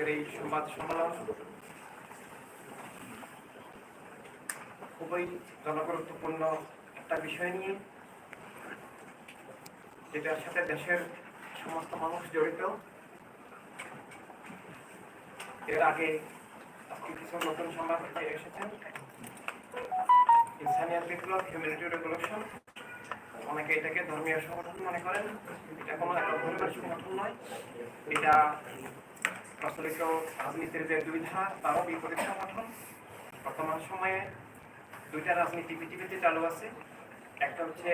আজকের এই সংবাদ সম্মেলন খুবই জনগুরুত্বপূর্ণ একটা বিষয় নিয়ে, যেটার সাথে দেশের সমস্ত মানুষ জড়িত। এর আগে কিছু নতুন সংবাদ এসেছেন। ইনসানিয়াত বিপ্লব হিউম্যানিটি রেভলিউশন অনেকে এটাকে ধর্মীয় সংগঠন মনে করেন। এটা কোনো একটা ধর্মীয় সংগঠন নয়। এটা প্রচলিত রাজনীতির যে দুই ধারা তারও বিপরীত সংগঠন। বর্তমান সময়ে দুইটা রাজনীতি পৃথিবীতে চালু আছে। একটা হচ্ছে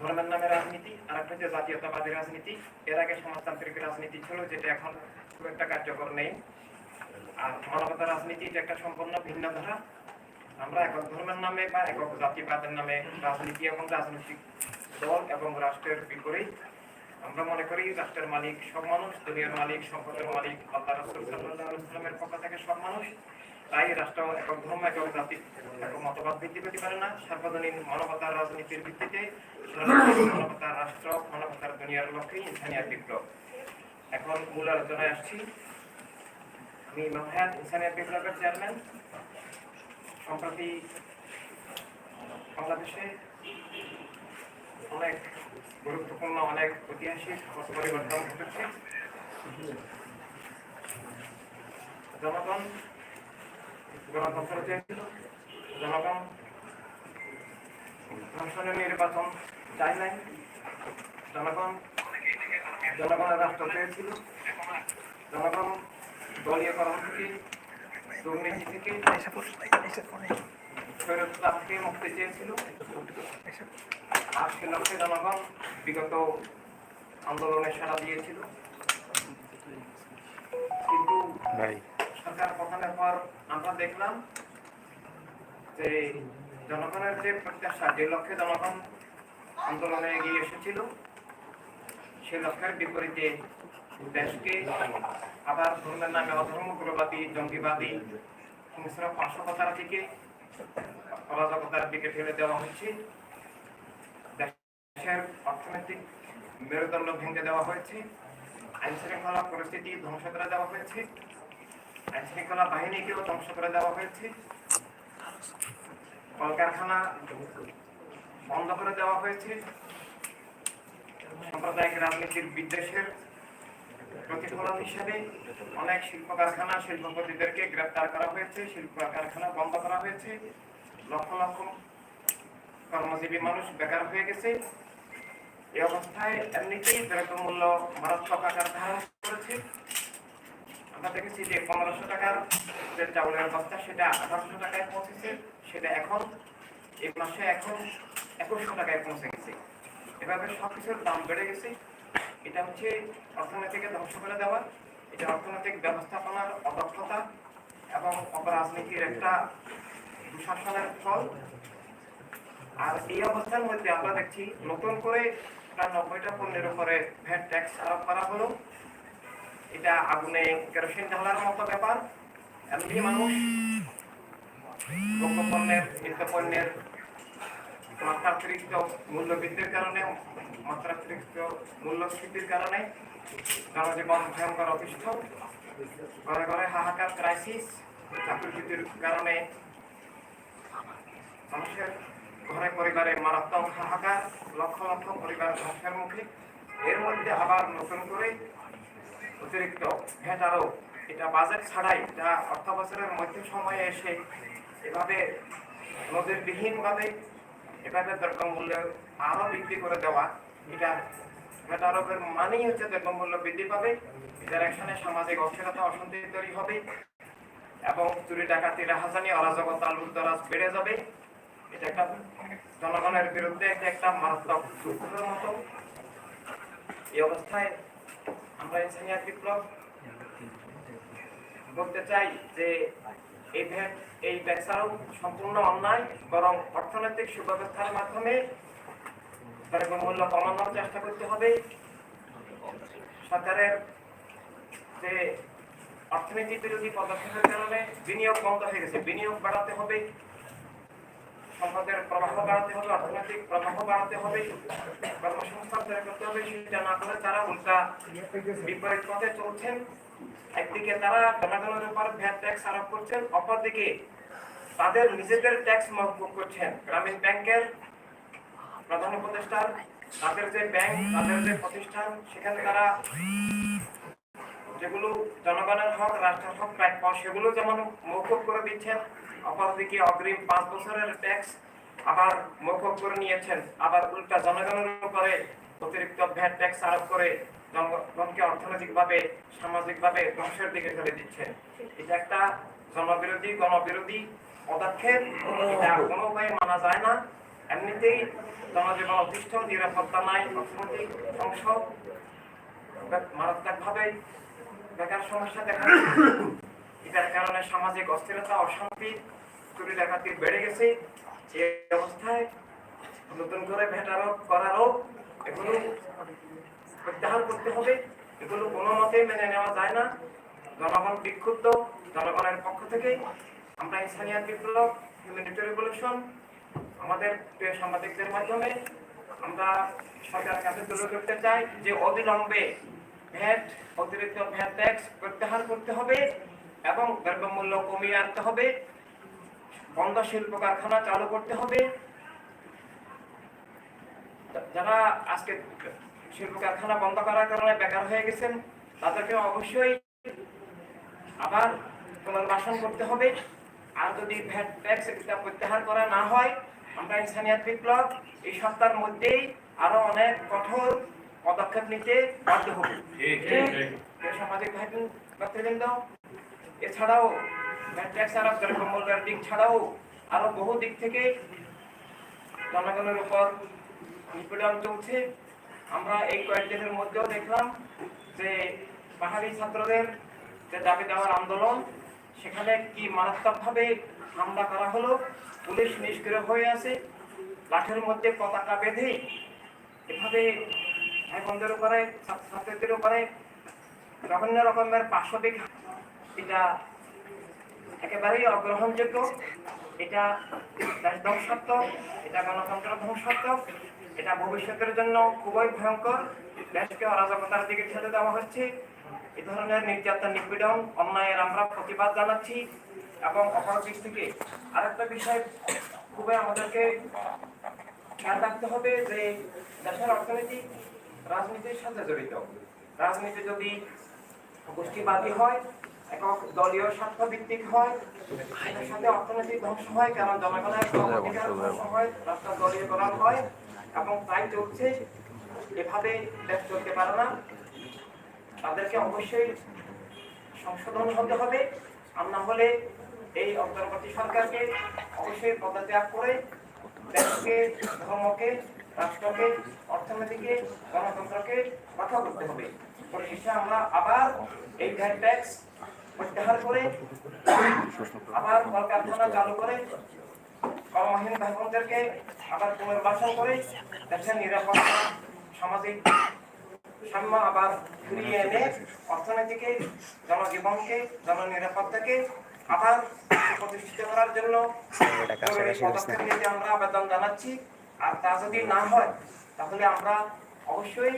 ধর্মের নামে রাজনীতি, আর একটা হচ্ছে জাতীয়তাবাদী রাজনীতি। এর আগে সমাজতান্ত্রিক রাজনীতি ছিল, যেটা এখন খুব একটা কার্যকর নেই। আর মানবতা রাজনীতি এটা একটা সম্পূর্ণ ভিন্ন ধারা। আমরা একক ধর্মের নামে বা একক জাতিবাদের নামে রাজনীতি এবং রাজনৈতিক দল এবং রাষ্ট্রের বিপরীত। আমরা মনে করি, রাষ্ট্রের মালিক সব মানুষ, দুনিয়ার মালিক, সম্পদের মালিক, আল্লাহ রাসূল সাল্লাল্লাহু পক্ষ থেকে সব মানুষ। তাই রাষ্ট্র একক ধর্ম একক জাতি একক মতবাদ বৃদ্ধি পেতে পারে না। সার্বজনীন মানবতার রাজনীতির ভিত্তিতে মানবতার রাষ্ট্র, মানবতার দুনিয়ার লক্ষ্যে ইনসানিয়াত বিপ্লব। এখন মূল আলোচনায় আসছি। আমি ইমাম হায়াত ইনসানিয়াত বিপ্লবের চেয়ারম্যান। সম্প্রতি বাংলাদেশে অনেক গুরুত্বপূর্ণ, অনেক ঐতিহাসিক পরিবর্তন ঘটেছে। জনগণ, গণতন্ত্র চেয়েছিল। জনগণ সংসদীয় নির্বাচন চাই নাই। জনগণ, জনগণের রাষ্ট্র চেয়েছিল। জনগণ দলীয়করণ থেকে, দুর্নীতি থেকে মুক্তি চেয়েছিল। জনগণ বিগত আন্দোলনে সাড়া দিয়েছিল। কিন্তু সরকার পতনের পর আমরা দেখলাম যে জনগণের যে প্রত্যাশা যে লক্ষ্যে জনগণ আন্দোলনে এগিয়ে এসেছিল সে লক্ষ্যের বিপরীতে দেশকে আবার ধর্মের নামে অধর্মগ্রবাদী জঙ্গিবাদী হিংস্র পার্শ্বকতার দিকে অরাজকতার দিকে ঠেলে দেওয়া হচ্ছে দেশের অর্থনৈতিক মেরুদণ্ড ভেঙে দেওয়া হয়েছে আইন শৃঙ্খলা পরিস্থিতি ধ্বংস করে দেওয়া হয়েছে আইন শৃঙ্খলা বাহিনীকেও ধ্বংস করে দেওয়া হয়েছে, কলকারখানা বন্ধ করে দেওয়া হয়েছে, সাম্প্রদায়িক রাজনীতির বিদ্বেষের প্রতিফলন হিসেবে অনেক শিল্প কারখানা শিল্পপতিদেরকে গ্রেপ্তার করা হয়েছে শিল্প কারখানা বন্ধ করা হয়েছে। লক্ষ লক্ষ কর্মজীবী মানুষ বেকার হয়ে গেছে। এই অবস্থায় এমনিতেই দ্রব্য মূল্য মারাত্মক আকার ধারণ করেছে। আমরা দেখেছি যে পনেরোশো টাকার যে চাউলের বস্তা, সেটা আঠারোশো টাকায় পৌঁছেছে, সেটা এখন, এই মাসে এখন একুশশো টাকায় পৌঁছে গেছে। এভাবে সবকিছুর দাম বেড়ে গেছে। এটা হচ্ছে অর্থনীতিকে ধ্বংস করে দেওয়া। এটা অর্থনৈতিক ব্যবস্থাপনার অদক্ষতা এবং অপরাজনীতির একটা দুঃশাসনের ফল। আর এই অবস্থার মধ্যে আমরা দেখছি, নতুন করে প্রায় নব্বইটা পণ্যের উপরে ভ্যাট ট্যাক্স আরোপ করা হলো। এটা আগুনে কেরোসিন ঢালার মতো ব্যাপার। এমনি মানুষ পণ্যের, নিত্য পণ্যের মাত্রাতিরিক্ত মূল্য বৃদ্ধির কারণে মাত্রাতিরিক্ত মূল্যস্ফীতির কারণে জনজীবন ভয়ঙ্কর অতিষ্ঠ, ঘরে ঘরে হাহাকার ক্রাইসিস চাকরিচ্যুতির কারণে মানুষের ঘরে পরিবারে মারাত্মক হাহাকার, লক্ষ লক্ষ পরিবার ধ্বংসের মুখে। এর মধ্যে আবার নতুন করে অতিরিক্ত আরোপ এটা বাজেট ছাড়াই যা অর্থ বছরের মধ্য সময়ে এসে এভাবে নদীর বিহীনভাবে এভাবে দ্রব্যমূল্য আরও বৃদ্ধি করে দেওয়া, এটা ভ্যাট মানেই হচ্ছে দ্রব্যমূল্য বৃদ্ধি পাবে একসাথে সামাজিক অস্থিরতা অশান্তি তৈরি হবে, এবং চুরি ডাকাতি, রাহাজানি, অরাজকতা, লুটতরাজ বেড়ে যাবে। এটা একটা জনগণের বিরুদ্ধে এটা একটা মারাত্মক যুদ্ধের মতো। এই অবস্থায় আমরা ইনসানিয়াত বিপ্লব বলতে চাই যে এই ভ্যাট এই ব্যবসাও সম্পূর্ণ অন্যায়, বরং অর্থনৈতিক সুব্যবস্থার মাধ্যমে দ্রব্যমূল্য কমানোর চেষ্টা করতে হবে। সরকারের যে অর্থনীতি বিরোধী পদক্ষেপের কারণে বিনিয়োগ বন্ধ হয়ে গেছে। বিনিয়োগ বাড়াতে হবে। সম্পদের প্রবাহ বাড়াতে হবে, অর্থনৈতিক প্রবাহ বাড়াতে হবে, কর্মসংস্থান তৈরি করতে হবে, সেটা না করে তারা উল্টা বিপরীত পথে চলছেন। একদিকে তারা জনগণের উপর ভ্যাট ট্যাক্স আরোপ করছেন, অপরদিকে তাদের নিজেদের ট্যাক্স মহকুব করছেন। গ্রামীণ ব্যাংকের প্রধান উপদেষ্টা, তাদের যে ব্যাংক, তাদের যে প্রতিষ্ঠান, সেখানে তারা যেগুলো জনগণের হক, রাষ্ট্রের হক প্রাপ্য সেগুলো যেমন মৌকুব করে দিচ্ছেন অপরদিকে অগ্রিম পাঁচ বছরের ট্যাক্স আবার মৌকুব করে নিয়েছেন। আবার উল্টা জনগণের উপরে অতিরিক্ত ভ্যাট ট্যাক্স আরোপ করে জনগণকে অর্থনৈতিকভাবে, সামাজিকভাবে ধ্বংসের দিকে ফেলে দিচ্ছেন এটা একটা জনবিরোধী, গণবিরোধী পদক্ষেপ। এটা কোনো উপায়ে মানা যায় না। এমনিতেই জনজীবন অতিষ্ঠ, নিরাপত্তা নাই, অর্থনৈতিক ধ্বংস। মারাত্মকভাবে বেকার সমস্যা দেখা এটার কারণে সামাজিক অস্থিরতা, অশান্তি চুরি ডাকাতি বেড়ে গেছে। এই অবস্থায় নতুন করে ভেটারোপ করারও এগুলো প্রত্যাহার করতে হবে। এগুলো কোনো মতেই মেনে নেওয়া যায় না। জনগণ বিক্ষুব্ধ, জনগণের পক্ষ থেকে আমরা ইনসানিয়াত বিপ্লব হিউম্যানিটি রেভলিউশন আমাদের প্রিয় সাংবাদিকদের মাধ্যমে আমরা সরকারের কাছে তুলে ধরতে চাই যে অবিলম্বে ভ্যাট অতিরিক্ত ভ্যাট ট্যাক্স প্রত্যাহার করতে হবে এবং দ্রব্যমূল্য কমিয়ে আনতে হবে। বন্ধ শিল্প কারখানা চালু করতে হবে। যারা আজকে শিল্প কারখানা বন্ধ করার কারণে বেকার হয়ে গেছেন তাদেরকে অবশ্যই আবার পুনর্বাসন করতে হবে। আর যদি ভ্যাট ট্যাক্স এটা প্রত্যাহার করা না হয় আমরা ইনসানিয়াত বিপ্লব এই সপ্তাহের মধ্যেই আরও অনেক কঠোর পদক্ষেপ নিতে বাধ্য হব। সামাজিক ভাই এছাড়াও দিক ছাড়াও আরও বহু দিক থেকে জনগণের উপর নিপীড়ন চলছে আমরা এই কয়েকদিনের মধ্যেও দেখলাম যে পাহাড়ি ছাত্রদের যে দাবি দেওয়ার আন্দোলন সেখানে কি মারাত্মকভাবে হামলা করা হলো পুলিশ নিষ্ক্রিয় হয়ে আছে লাঠের মধ্যে পতাকা বেঁধে এভাবে ভাই বোনদের উপরে ছাত্রছাত্রীদের উপরে বিভিন্ন রকমের পার্শ্বদিক এটা একেবারেই অগ্রহণযোগ্য। এটা ধ্বংসাত্মক এটা গণতন্ত্র ধ্বংসাত্মক এটা ভবিষ্যতের জন্য খুবই ভয়ঙ্কর। দেশকে অরাজকতার দিকে ঠেলে দেওয়া হচ্ছে। এ ধরনের নির্যাতন, নিপীড়ন, অন্যায়ের আমরা প্রতিবাদ জানাচ্ছি এবং অপর দিক থেকে আরেকটা বিষয় খুবই আমাদেরকে খেয়াল রাখতে হবে যে দেশের অর্থনীতি রাজনীতির সাথে জড়িত। রাজনীতি যদি গোষ্ঠীবাদী হয় একক দলীয় স্বার্থ ভিত্তিক হয়, এটার সাথে অর্থনৈতিক ধ্বংস হয়, কারণ জনগণের অধিকার ধ্বংস হয় হয়, এবং তাই চলছে, এভাবে দেশ চলতে পারে না। তাদেরকে অবশ্যই সংশোধন হতে হবে, আর না হলে এই অন্তর্বর্তী সরকারকে অবশ্যই পদত্যাগ করে দেশকে, ধর্মকে, রাষ্ট্রকে, অর্থনীতিকে, গণতন্ত্রকে রক্ষা করতে হবে। পরিশেষে আমরা আবার এই ভ্যাট ট্যাক্স প্রত্যাহার করে, আবার কলকারখানা চালু করে। কর্মহীন ভাই আবার পুনর্বাসন করে, দেশের নিরাপত্তা, সামাজিক সাম্য আবার ফিরিয়ে এনে অর্থনীতিকে, জনজীবনকে, জননিরাপত্তাকে আবার প্রতিষ্ঠিত করার জন্য পদক্ষেপ নিতে আমরা আবেদন জানাচ্ছি। আর তা যদি না হয়, তাহলে আমরা অবশ্যই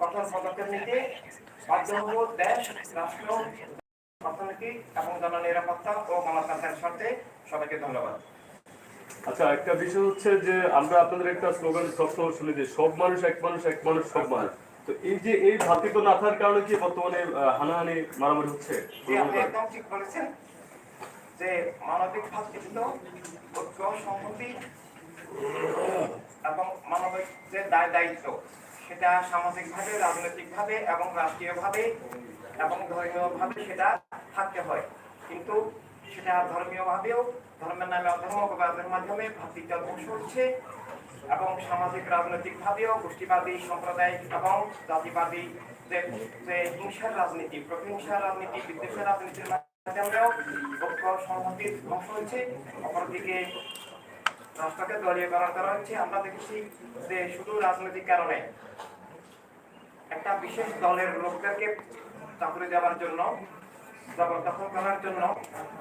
কঠোর পদক্ষেপ নিতে বাধ্য হব দেশ, রাষ্ট্র অর্থনীতি এবং জননিরাপত্তা ও গণতন্ত্রের স্বার্থে সবাইকে ধন্যবাদ। আচ্ছা একটা বিষয় হচ্ছে যে আমরা আপনাদের একটা স্লোগান সবসময় শুনি যে সব মানুষ এক মানুষ এক মানুষ সব মানুষ। তো এই যে এই না থাকার কারণে কি বর্তমানে হানাহানি মারামারি হচ্ছে? একদম ঠিক বলেছেন যে মানবিক ভাতৃত্ব ঐক্য এবং মানবিক যে দায় দায়িত্ব সেটা সামাজিকভাবে রাজনৈতিকভাবে এবং রাষ্ট্রীয়ভাবে এবং ধর্মীয়ভাবে সেটা থাকতে হয়। কিন্তু সেটা ধর্মীয়ভাবেও, ধর্মের নামে অধর্মবাদের মাধ্যমে ভাতৃত্ব ধ্বংস হচ্ছে এবং সামাজিক রাজনৈতিক ভাবেও গোষ্ঠীবাদী, সাম্প্রদায়িক এবং জাতিবাদী যে হিংসার রাজনীতি, প্রতিহিংসার রাজনীতি, বিদ্বেষের রাজনীতির মাধ্যমেও ঐক্য সংহতির ধ্বংস হয়েছে অপরদিকে রাষ্ট্রকে দলীয়করণ করা হচ্ছে আমরা দেখেছি যে শুধু রাজনৈতিক কারণে একটা বিশেষ দলের লোকদেরকে চাকরি দেওয়ার জন্য জবরদখল করার জন্য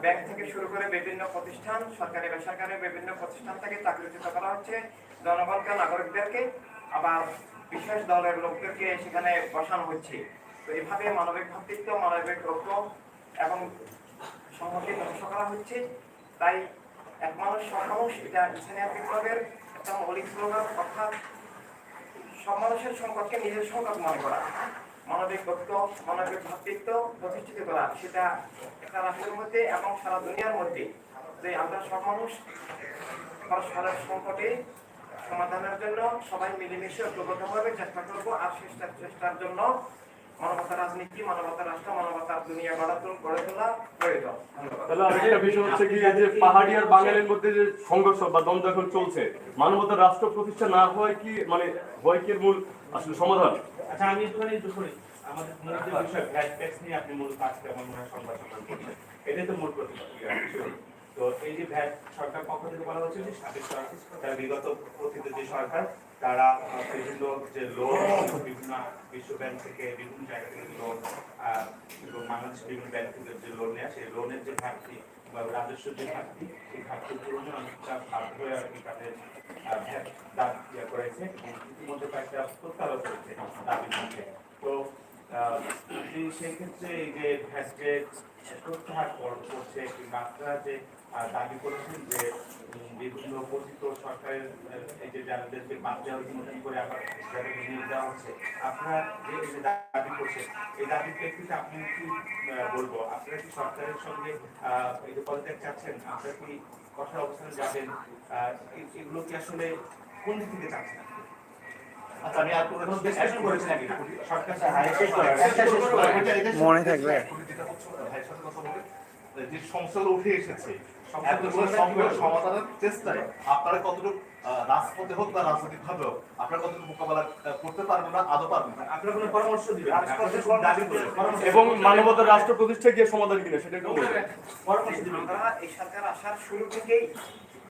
ব্যাংক থেকে শুরু করে বিভিন্ন প্রতিষ্ঠান, সরকারি, বেসরকারি বিভিন্ন প্রতিষ্ঠান থেকে চাকরিচ্যুত করা হচ্ছে। জনগণকে নাগরিকদেরকে, আবার বিশেষ দলের লোকদেরকে সেখানে বসানো হচ্ছে। তো এভাবে মানবিক ভ্রাতৃত্ব মানবিক ঐক্য এবং সংহতি ধ্বংস করা হচ্ছে। তাই এক মানুষ সব মানুষ, এটা ইসলামিয়া বিপ্লবের একটা মৌলিক স্লোগান, অর্থাৎ সব মানুষের সংকটকে নিজের সংকট মনে করা। মানবিক ঐক্য মানবিক ভ্রাতৃত্ব প্রতিষ্ঠিত করা। সেটা একটা রাষ্ট্রের মধ্যে এবং সারা দুনিয়ার মধ্যে। যে আমরা সব মানুষ পরস্পরের সংকটে সমাধানের জন্য সবাই মিলেমিশে ঐক্যবদ্ধভাবে চেষ্টা করব আর চেষ্টার চেষ্টার জন্য মানবতার রাজনীতি মানবতার রাষ্ট্র মানবতার দুনিয়া গড়া তোল- গড়ে তোলা প্রয়োজন। তাহলে আরেকটা বিষয় হচ্ছে কি যে পাহাড়ি আর বাঙালির মধ্যে যে সংঘর্ষ বা দ্বন্দ্ব এখন চলছে মানবতার রাষ্ট্র প্রতিষ্ঠা না হয় কি মানে হয় কি মূল আসলে সমাধান? আচ্ছা আমি একটুখানি একটু করি আমাদের মূল যে বিষয় ভ্যাট ট্যাক্স নিয়ে আপনি মূল কাজটা আমার মনে হয় সংবাদ সম্মেলন করছেন, এটাই তো মূল প্রতিক্রিয়া তো এই যে ভ্যাট সরকার পক্ষ থেকে বলা হচ্ছে যে সাবেক সরকার বিগত অতীত যে সরকার, তারা বিভিন্ন যে লোন বিভিন্ন বিশ্ব ব্যাংক থেকে বিভিন্ন জায়গা থেকে লোন এবং বাংলাদেশ বিভিন্ন ব্যাংক থেকে যে লোন নেয়, সেই লোনের যে ঘাটতি বা রাজস্ব যে ঘাটতি, সেই ঘাটতির পূরণে অনেকটা বাধ্য হয়ে আর কি তাদের দাবি করেছে এবং ইতিমধ্যে কয়েকটা প্রত্যারোপ করেছে দাবির মধ্যে তো আহ, এই যে ভ্যাট যে করছে কিংবা আপনারা যে দাবি করেছেন যে বিভিন্ন পতিত সরকারের এই যে যাদেরকে বাদ দেওয়া নতুন করে আবার যাদের নিয়োগ দেওয়া হচ্ছে আপনারা যে দাবি করছেন এই দাবির প্রেক্ষিতে আপনি কি বলব? আপনারা কি সরকারের সঙ্গে আহ, এই যে পদত্যাগ চাচ্ছেন? আপনারা কি কঠোর অবস্থানে যাবেন? এগুলো কি আসলে কোন দিক থেকে চাচ্ছেন? মনে থাকবে। যেটা হচ্ছে ভাইয়ের সাথে কথা বলে। যে সমস্যাগুলো উঠে এসেছে এতগুলো সমস্যার সমাধানের চেষ্টায় আপনারা কতটুকু আহ, রাজপথে হোক বা রাজনৈতিক ভাবে হোক আপনারা কতটুকু মোকাবেলা করতে পারবেন না আদৌ পারবেন না? আপনারা কোনো পরামর্শ দিবেন? এবং মানবতার রাষ্ট্র প্রতিষ্ঠায় গিয়ে সমাধান কিনা সেটা পরামর্শ দিবেন। এই সরকার আসার শুরু থেকেই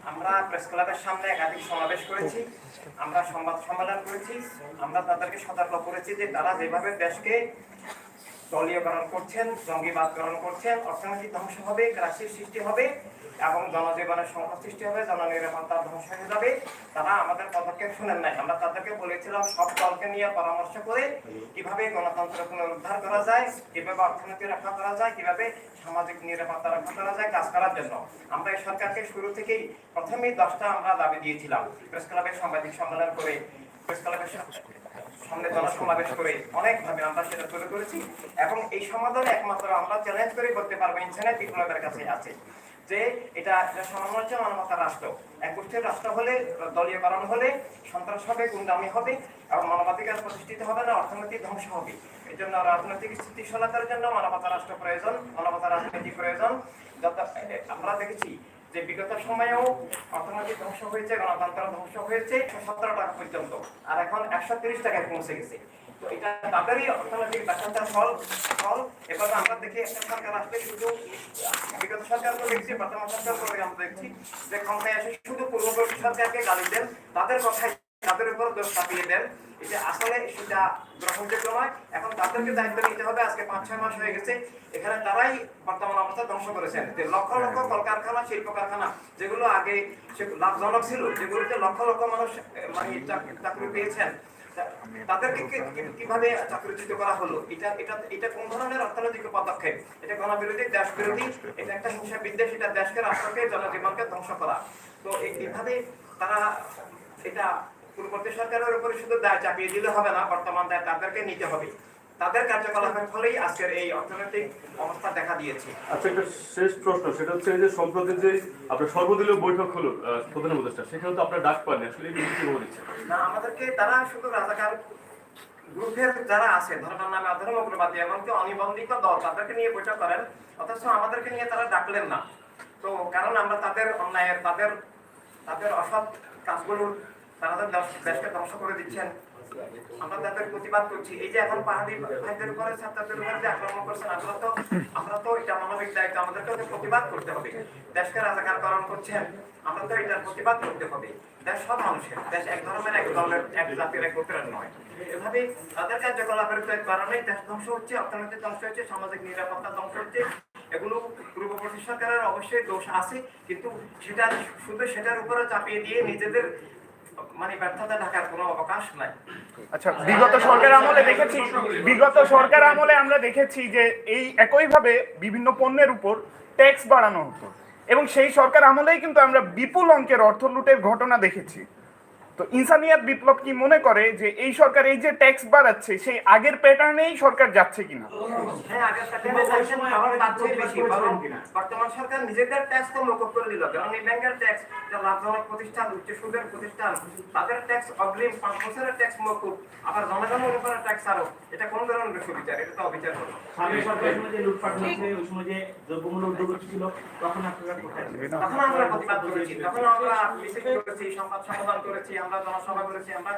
আমরা প্রেস ক্লাবের সামনে একাধিক সমাবেশ করেছি, আমরা সংবাদ সম্মেলন করেছি, আমরা তাদেরকে সতর্ক করেছি যে তারা যেভাবে দেশকে দলীয়করণ করছেন জঙ্গিবাদকরণ করছেন অর্থনৈতিক ধ্বংস হবে ক্রাসির সৃষ্টি হবে এবং জনজীবনের সংকট সৃষ্টি হবে, জননিরাপত্তা ধ্বংস হয়ে যাবে। তারা আমাদের পদক্ষেপ শুনেন নাই। আমরা তাদেরকে বলেছিলাম, সব দলকে নিয়ে পরামর্শ করে কীভাবে গণতন্ত্র পুনরুদ্ধার করা যায়, কীভাবে অর্থনীতি রক্ষা করা যায়, কীভাবে সামাজিক নিরাপত্তা রক্ষা করা যায় কাজ করার জন্য। আমরা এই সরকারকে শুরু থেকেই প্রথমেই দশটা আমরা দাবি দিয়েছিলাম। প্রেস ক্লাবের সাংবাদিক সম্মেলন করে প্রেস ক্লাবের সামনে জনসমাবেশ করে অনেকভাবে আমরা সেটা তুলে করেছি এবং এই সমাধান একমাত্র আমরা চ্যালেঞ্জ করে করতে পারব ইন্টারনেট বিপ্লবের কাছে আছে। যে এটা হচ্ছে মানবতার রাষ্ট্র। এক গোষ্ঠীর রাষ্ট্র হলে দলীয়করণ হলে সন্ত্রাস হবে, গুন্ডামি হবে এবং মানবাধিকার প্রতিষ্ঠিত হবে না, অর্থনৈতিক ধ্বংস হবে। এই জন্য রাজনৈতিক স্থিতিশীলতার জন্য মানবতার রাষ্ট্র প্রয়োজন, মানবতার রাজনীতি প্রয়োজন। আমরা দেখেছি যে বিগত সময়েও অর্থনৈতিক ধ্বংস হয়েছে, গণতন্ত্র ধ্বংস হয়েছে, সতেরো টাকা পর্যন্ত। আর এখন একশো তিরিশ টাকায় পৌঁছে গেছে। তো এটা তাদেরই অর্থনৈতিক ব্যাখ্যাটার ফল ফল এবার আমরা দেখি একটা সরকার আসলে শুধু বিগত সরকার তো দেখছি, বর্তমান সরকার তো আমরা দেখছি, যে ক্ষমতায় এসে শুধু পূর্ববর্তী সরকারকে গালি দেন, তাদের কথাই তাদের উপর দোষ চাপিয়ে দেন। এটা আসলে সেটা গ্রহণযোগ্য নয়। এখন তাদেরকে দায়িত্ব নিতে হবে। আজকে পাঁচ, ছয় মাস হয়ে গেছে। এখানে তারাই বর্তমান অবস্থা ধ্বংস করেছেন। যে লক্ষ লক্ষ কলকারখানা শিল্প কারখানা যেগুলো আগে লাভজনক ছিল, যেগুলোতে লক্ষ লক্ষ মানুষ মানে চাকরি পেয়েছেন। তাদেরকে কীভাবে চাকরিচ্যুত করা হলো? এটা এটা এটা কোন ধরনের অর্থনৈতিক পদক্ষেপ? এটা গণবিরোধী দেশ বিরোধী এটা একটা হিংসা বিদ্বেষ এটা দেশকে, রাষ্ট্রকে, জনজীবনকে ধ্বংস করা। তো এই- এইভাবে তারা এটা পূর্ববর্তী সরকারের উপরে শুধু দায় চাপিয়ে দিলে হবে না বর্তমান দায় তাদেরকে নিতে হবে। তাদের কার্যকলাপের ফলেই আজকের এই অর্থনৈতিক অবস্থা দেখা দিয়েছে। আচ্ছা একটা শেষ প্রশ্ন সেটা হচ্ছে যে সম্প্রতি যে আপনার সর্বদলীয় বৈঠক হলো প্রধান উপদেষ্টা সেখানে তো আপনার ডাক পাননি আসলে না আমাদেরকে তারা শুধু রাজাকার গ্রুপের যারা আছে ধর্মের নামে অধর্ম উগ্রবাদী এমনকি অনিবন্ধিত দল তাদেরকে নিয়ে বৈঠক করেন অথচ আমাদেরকে নিয়ে তারা ডাকলেন না। তো কারণ আমরা তাদের অন্যায়ের তাদের তাদের অসৎ কাজগুলো তারা দেশকে ধ্বংস করে দিচ্ছেন। আমরা তাদের প্রতিবাদ করছি। এই যে এখন পাহাড়ি ভাইদের উপরে ছাত্রদের উপরে যে আক্রমণ করছেন আমরা তো আমরা তো এটা মানবিক দায়িত্ব। আমাদেরকে প্রতিবাদ করতে হবে। দেশকে রাজাকারকরণ করছেন। আমরা তো এটার প্রতিবাদ করতে হবে। দেশ সব মানুষের, দেশ এক ধর্মের এক দলের, এক জাতির, এক গোত্রের নয়। এভাবে তাদের কার্যকলাপের কারণেই দেশ ধ্বংস হচ্ছে অর্থনৈতিক ধ্বংস হচ্ছে, সামাজিক নিরাপত্তা ধ্বংস হচ্ছে। এগুলো পূর্ববর্তী সরকারের অবশ্যই দোষ আছে, কিন্তু সেটা শুধু সেটার উপরে চাপিয়ে দিয়ে নিজেদের মানে ব্যর্থতা ঢাকার কোনো অবকাশ নাই। আচ্ছা বিগত সরকার আমলে দেখেছি, বিগত সরকার আমলে আমরা দেখেছি যে এই একইভাবে বিভিন্ন পণ্যের উপর ট্যাক্স বাড়ানো হতো এবং সেই সরকার আমলেই কিন্তু আমরা বিপুল অঙ্কের অর্থ লুটের ঘটনা দেখেছি। তো ইনসানিয়াত বিপ্লব কি মনে করে যে এই সরকার এই যে ট্যাক্স বাড়াচ্ছে সেই আগের প্যাটার্নেই সরকার যাচ্ছে কিনা? হ্যাঁ বরং বর্তমান সরকার নিজেদের ট্যাক্স তো মকুব করে দিল কারণ এই ব্যাংকের ট্যাক্স যে লাভজনক প্রতিষ্ঠান উচ্চ সুদের প্রতিষ্ঠান তাদের ট্যাক্স অগ্রিম পাঁচ বছরের ট্যাক্স মকুব আবার জনগণের উপরে ট্যাক্স আরও। এটা কোন ধরনের সুবিচার এটা তো অবিচার হলো সামনের সরকারের সময় যে লুটপাট হয়েছে ওই সময় যে দ্রব্যমূল্য উদ্যোগ ছিল তখন আপনারা কোথায় তখন আমরা প্রতিবাদ করেছি তখন আমরা মিছিল করেছি সংবাদ সম্মেলন করেছি আমরা জনসভা করেছি আমরা